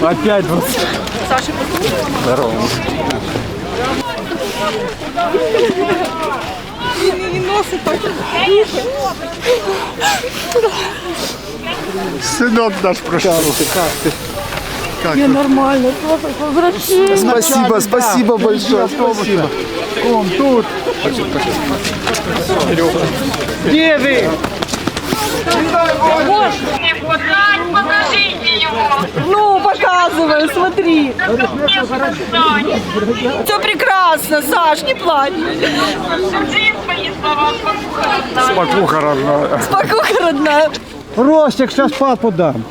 Опять вот. Здорово. Сынок наш прошел. Как ты? Нормально, возвращение. Спасибо, спасибо большое. Спасибо. Он тут. Где вы? Покажите его! Ну, показывай, смотри. Все прекрасно, Саш, не плачь. Спокуха родная. Спокойно, родная. Ростик, сейчас папу дам.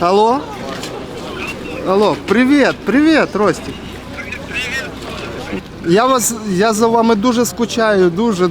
Алло? Алло, привет, привет, Ростик. Я вас, я за вами дуже скучаю, дуже.